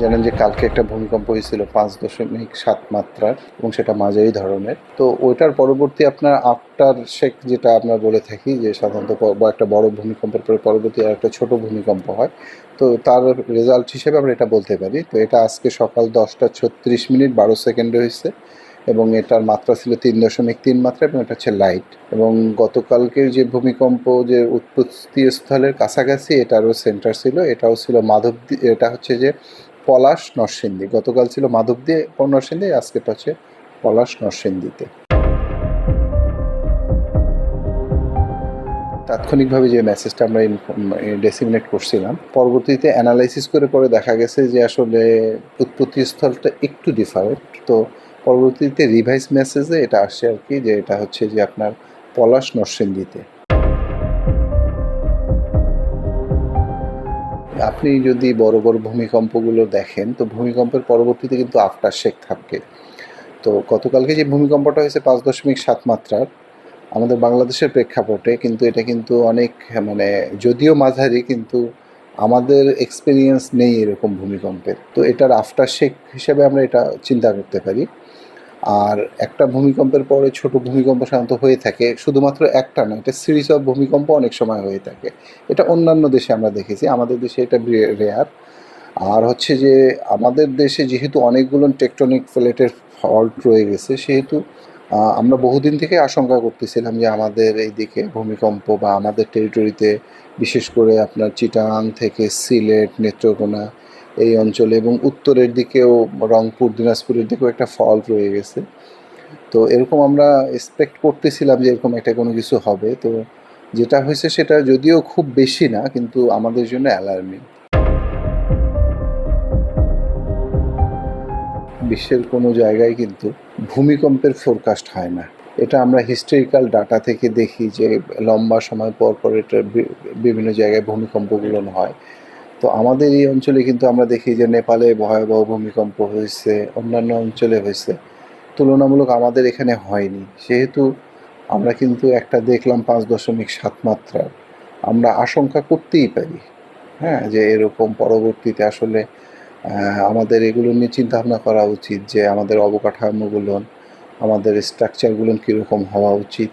জানেন যে কালকে একটা ভূমিকম্প হয়েছিল পাঁচ দশমিক সাত মাত্রার এবং সেটা মাঝারি ধরনের। তো ওইটার পরবর্তী আপনার আফটার শেক যেটা আমরা বলে থাকি যে সাধারণত একটা বড় ভূমিকম্পের পরে পরবর্তী আর একটা ছোট ভূমিকম্প হয়, তো তার রেজাল্ট হিসেবে আমরা এটা বলতে পারি। তো এটা আজকে সকাল দশটা ছত্রিশ মিনিট বারো সেকেন্ডে হয়েছে এবং এটার মাত্রা ছিল তিন দশমিক তিন মাত্রা এবং এটা হচ্ছে লাইট এবং গতকালকের যে ভূমিকম্প যে উৎপত্তি স্থলের কাছাকাছি এটারও সেন্টার ছিল, এটাও ছিল মাধবদী, এটা হচ্ছে যে পলাশ নরসিংদী। গতকাল ছিল মাধবদী ও নরসিংদী আজকেটা হচ্ছে পলাশ নরসিংদীতে। তাৎক্ষণিকভাবে যে মেসেজটা আমরা ডেসিমিনেট করছিলাম, পরবর্তীতে অ্যানালাইসিস করে পরে দেখা গেছে যে আসলে উৎপত্তি স্থলটা একটু ডিফারেন্ট তো পরবর্তীতে রিভাইস মেসেজে এটা আসছে আর কি যে এটা হচ্ছে যে আপনার পলাশ নরসিংদীতে। আপনি যদি বড় বড় ভূমিকম্পগুলো দেখেন, তো ভূমিকম্পের পরবর্তীতে কিন্তু আফটার শেক থাকে। তো গতকালকে যে ভূমিকম্পটা হয়েছে পাঁচ দশমিক সাত মাত্রার, আমাদের বাংলাদেশের প্রেক্ষাপটে কিন্তু এটা কিন্তু অনেক মানে যদিও মাঝারি, কিন্তু আমাদের এক্সপিরিয়েন্স নেই এরকম ভূমিকম্পের। তো এটার আফটার শেক হিসেবে আমরা এটা চিন্তা করতে পারি। আর একটা ভূমিকম্পের পরে ছোট ভূমিকম্প সাধারণত হয়ে থাকে, শুধুমাত্র একটা না, এটা সিরিজ অফ ভূমিকম্প অনেক সময় হয়ে থাকে। এটা অন্যান্য দেশে আমরা দেখেছি, আমাদের দেশে এটা রেয়ার আর হচ্ছে যে আমাদের দেশে যেহেতু অনেকগুলো টেকটনিক প্লেটের ফল্ট রয়ে গেছে, সেহেতু আমরা বহুদিন থেকে আশঙ্কা করতেছিলাম যে আমাদের এইদিকে ভূমিকম্প বা আমাদের টেরিটরিতে বিশেষ করে আপনার চিটাং থেকে সিলেট নেত্রকোনা এই অঞ্চলে এবং উত্তরের দিকেও, রংপুর, দিনাজপুরের দিকেও একটা ফল রয়ে গেছে। তো এরকম আমরা এক্সপেক্ট করতেছিলাম যে এরকম একটা কোনো কিছু হবে। তো যেটা হয়েছে সেটা যদিও খুব বেশি না, কিন্তু আমাদের জন্য অ্যালার্মিং বিশ্বের কোনো জায়গায় কিন্তু ভূমিকম্পের ফোরকাস্ট হয় না। এটা আমরা হিস্টোরিক্যাল ডাটা থেকে দেখি যে লম্বা সময় পর পর এটা বিভিন্ন জায়গায় ভূমিকম্পগুলো হয়। তো আমাদের এই অঞ্চলে কিন্তু আমরা দেখি যে নেপালে ভয়াবহ ভূমিকম্প হয়েছে, অন্যান্য অঞ্চলে হয়েছে। তুলনামূলক আমাদের এখানে হয়নি। সেহেতু আমরা কিন্তু একটা দেখলাম পাঁচ দশমিক সাত মাত্রার। আমরা আশঙ্কা করতেই পারি হ্যাঁ যে এরকম পরবর্তীতে আসলে আমাদের এগুলো নিয়ে চিন্তা ভাবনা করা উচিত যে আমাদের অবকাঠামোগুলো, আমাদের স্ট্রাকচারগুলো কীরকম হওয়া উচিত।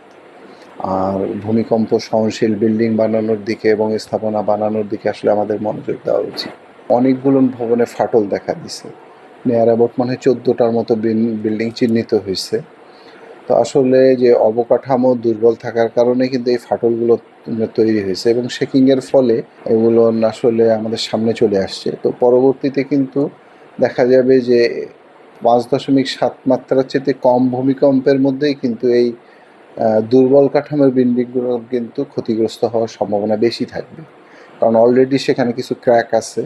আর ভূমিকম্প সহনশীল বিল্ডিং বানানোর দিকে এবং স্থাপনা বানানোর দিকে আসলে আমাদের মনোযোগ দেওয়া উচিত। অনেকগুলো ভবনে ফাটল দেখা দিছে। নেয়ার অ্যাবাউট মানে চোদ্দোটার মতো বিল্ডিং চিহ্নিত হয়েছে। তো আসলে যে অবকাঠামো দুর্বল থাকার কারণে কিন্তু এই ফাটলগুলো তৈরি হয়েছে এবং শেকিংয়ের ফলে এগুলো আসলে আমাদের সামনে চলে আসছে। তো পরবর্তীতে কিন্তু দেখা যাবে যে পাঁচ দশমিক সাত মাত্রার চেয়ে কম ভূমিকম্পের মধ্যেই কিন্তু এই দুর্বল কাঠামোর বিল্ডিংগুলো কিন্তু ক্ষতিগ্রস্ত হওয়ার সম্ভাবনা বেশি থাকবে। কারণ অলরেডি সেখানে কিছু ক্র্যাক আছে।